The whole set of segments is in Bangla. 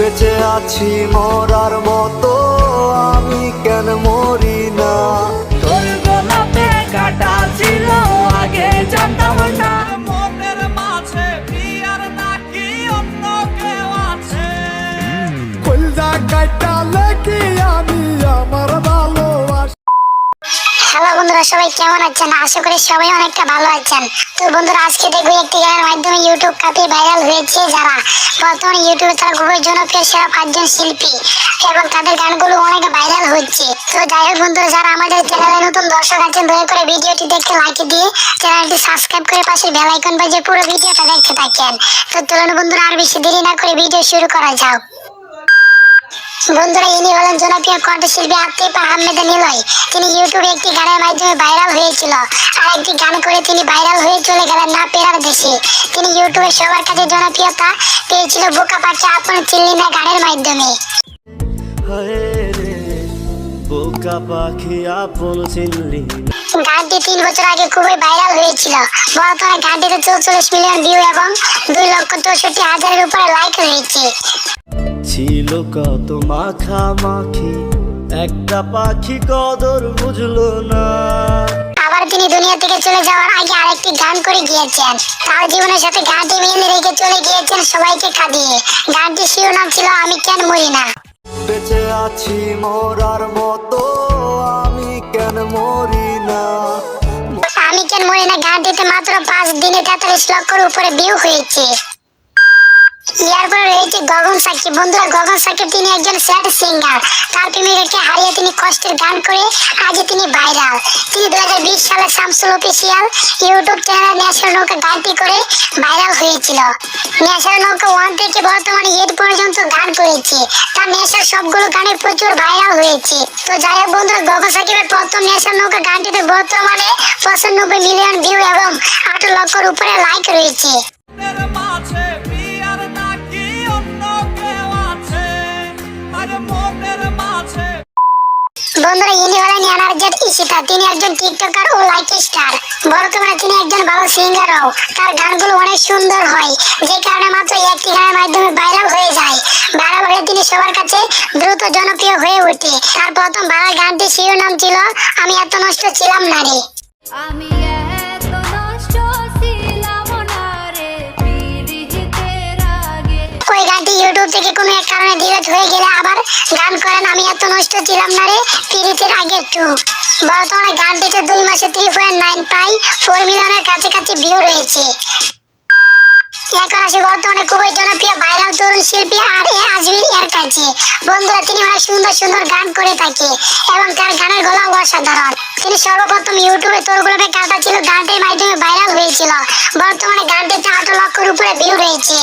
বেঁচে আছি মরার মতো। সবাই কেমন আছেন? আশা করি সবাই অনেকটা ভালো আছেন। তো বন্ধুরা, আজকে দেখব একটি গানের মাধ্যমে ইউটিউব কাপে ভাইরাল হয়েছে যারা। বর্তমানে ইউটিউবে তারা খুবই জনপ্রিয় সেরা পাঁচজন শিল্পী এবং তাদের গানগুলো অনেক ভাইরাল হচ্ছে। তো যাই হোক বন্ধুরা, যারা আমাদের চ্যানেলে নতুন দর্শক আছেন, দয়া করে ভিডিওটি দেখে লাইক দিয়ে চ্যানেলটি সাবস্ক্রাইব করে পাশে বেল আইকন বাজিয়ে পুরো ভিডিওটা দেখতে থাকেন। তো চলুন বন্ধুরা, আর বেশি দেরি না করে ভিডিও শুরু করা যাক। বন্ধুরা ইনি হলেন জনপ্রিয় কণ্ঠশিল্পী আতিফ আহমেদ নিলয়। তিনি ইউটিউবে একটি গানের মাধ্যমে ভাইরাল হয়েছিল। আর একটি গান করে তিনি ভাইরাল হয়ে চলে গেলেন না পেরার দেশে। তিনি ইউটিউবে সবার কাছে জনপ্রিয়তা পেয়েছিল বোকা পাচ্ছে আপন চিল্লি না গানের মাধ্যমে। গানটি তিন বছর আগে খুবই ভাইরাল হয়েছিল। বর্তমানে গানটিতে চৌচল্লিশ মিলিয়ন ভিউ এবং দুই লক্ষ চৌষট্টি হাজারের উপরে লাইক রয়েছে। ছিল কত মাখামাখি একটা পাখি কদর বুঝলো না। আবার তিনি দুনিয়া থেকে চলে যাওয়ার আগে আরেকটি গান করে গিয়েছেন। তার জীবনের সাথে গানটি রেখে চলে গিয়েছেন সবাইকে কাঁদিয়ে। গানটি শিরোনাম ছিল আমি কেন মরি না? বেঁচে আছি মরার মতো আমি কেন মরি না? আমি কেন মরি না? গানটিতে মাত্র পাঁচ দিনে তেতাল্লিশ লক্ষের উপরে ভিউ হয়েছে। গগন সাকিব বন্ধুরা, গগন সাকিব তিনি একজন স্যাড সিঙ্গার তার প্রেমিকাকে হারিয়ে তিনি কষ্টের গান করে আজ তিনি ভাইরাল তিনি দু হাজার বিশ সালে Shamsul official YouTube channel national নৌকা গানটি করে ভাইরাল হয়েছিল। ন্যাশনাল নৌকা ওয়ান থেকে বর্তমানে এইট পর্যন্ত গান করেছে। তার নেশার সবগুলো গানে প্রচুর ভাইরাল হয়েছে। তো যাই হোক বন্ধুরা, গগন সাকিবের প্রথম ন্যাশনাল নৌকা গানটিতে বর্তমানে পঁচানব্বই মিলিয়ন ভিউ এবং আট লক্ষের উপরে লাইক রয়েছে। বন্ধুরা ইনি হলেন এনার্জেট ইশিতা। তিনি একজন টিকটকার ও লাইক স্টার। বর্তমানে তিনি একজন ভালো সিঙ্গারও। তার গানগুলো অনেক সুন্দর হয় যে কারণে মাত্র একটি গানের মাধ্যমে ভাইরাল হয়ে যায়। ভাইরাল হয়ে তিনি সবার কাছে দ্রুত জনপ্রিয় হয়ে ওঠে। তার প্রথম ভাইরাল গানটি শিরোনাম ছিল আমি এত নষ্ট ছিলাম না রে। আমি ওই গানটি ইউটিউব থেকে কোনো এক কারণে ডিলেট হয়ে গেলে আবার গান করেন, আমি এত নষ্ট ছিলাম না রে পিরিতের আগে টু বর্তমানে গানটিতে দুই মাসে থ্রি পয়েন্ট নাইন প্রায় ফোর মিলিয়নের কাছাকাছি ভিউ রয়েছে। এখন বর্তমানে খুবই জনপ্রিয় ভাইরাল তরুণ শিল্পী আর এ আজমির এর কাছে। বন্ধুরা, তিনি অনেক সুন্দর সুন্দর গান করে থাকে এবং তার গানের গলা অসাধারণ। তিনি সর্বপ্রথম ইউটিউবে তোরগুলোবে কাটা ছিল, গানটির মাধ্যমে ভাইরাল হয়েছিল। বর্তমানে গানটিতে আট লক্ষের উপরে ভিউ রয়েছে।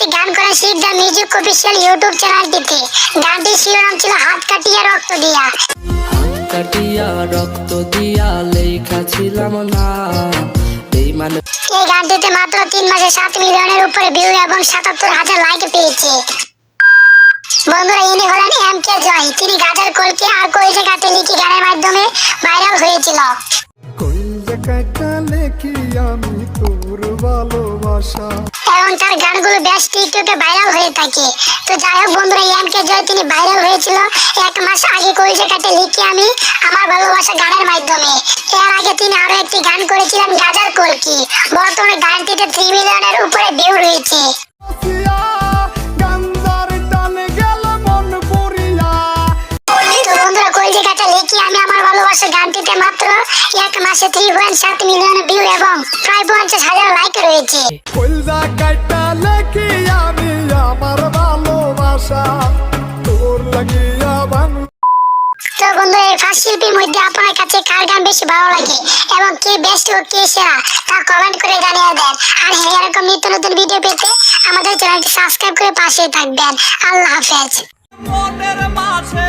একটি গান করেন শিখ দ্য মিউজিক অফিসিয়াল ইউটিউব চ্যানেলটিতে গানটির শিরোনাম ছিল হাত কাটিয়ে রক্ত দিয়া। কাটিয়া রক্ত দিয়া লেখা ছিলাম না। এই মানে এই গানটিতে মাত্র তিন মাসে সাত মিলিয়নের উপরে ভিউ এবং সাতাত্তর হাজার লাইক পেয়েছে। বন্ধুরা ইনি হলেন এম কে জয় তিনি গাজার কলকে আর কইজে গাতে লিখি গানের মাধ্যমে ভাইরাল হয়েছিল। কলজা কাটালে কি আমি তোর ভালোবাসা? এবং তার গানগুলো বেশ টিকটকে ভাইরাল হয়ে থাকে। তো যাই হোক বন্ধুরা এম কে জয় তিনি ভাইরাল হয়েছিল। এক মাস আগে করে কাটে লিখে আমি আমার ভালোবাসা গানের মাধ্যমে। এর আগে তিনি আরও একটি গান করেছিলেন গাজার কলকি। বর্তমানে গানটিতে থ্রি মিলিয়নের উপরে ভিউ রয়েছে। গানটিতে মাত্র এক মাসে থ্রি পয়েন্ট সাত মিলিয়ন ভিউ এবং প্রায় পঞ্চাশ হাজার লাইক রয়েছে। কলজা কাটালে কি আমি আমার ভালোবাসা। তোর লাগিয়া বানু তো বন্ধু এই ফার্স্ট শিল্পীর মধ্যে আপনার কাছে কার গান বেশি ভালো লাগে এবং কে বেস্ট ও কে সেরা তা কমেন্ট করে জানিয়ে দেন। আর হ্যাঁ এরকম নিত্য নতুন ভিডিও পেতে আমাদের চ্যানেলটি সাবস্ক্রাইব করে পাশে থাকবেন। আল্লাহ হাফেজ। মাঝে